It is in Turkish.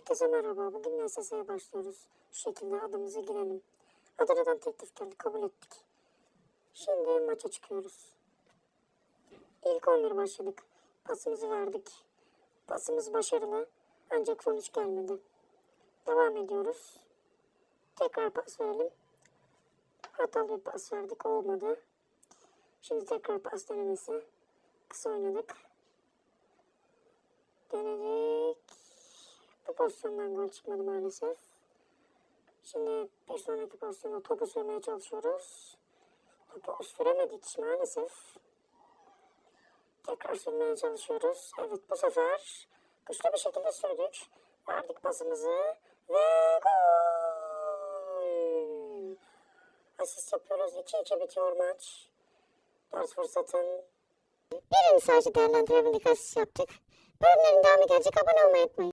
Herkese merhaba. Bugün NSS'ye başlıyoruz. Şu şekilde adımızı girelim. Adana'dan teklif geldi. Kabul ettik. Şimdi maça çıkıyoruz. İlk 11 başladık. Pasımızı verdik. Pasımız başarılı. Ancak sonuç gelmedi. Devam ediyoruz. Tekrar pas verelim. Hatalı bir pas verdik. Olmadı. Şimdi tekrar pas denemesi. Kısa oynadık. Denedik. Pozisyondan gol çıkmadı maalesef. Şimdi bir sonraki pozisyonda topu sürmeye çalışıyoruz. Topu süremedik maalesef. Tekrar sürmeye çalışıyoruz. Evet bu sefer güçlü bir şekilde sürdük. Verdik pasımızı ve gol. Asist yapıyoruz. 2-2 bitiyor maç. 4 fırsatın birini sadece değerlendirebildik asist yaptık. Bölümlerin devamı gelecek. Abone olmayı unutmayın.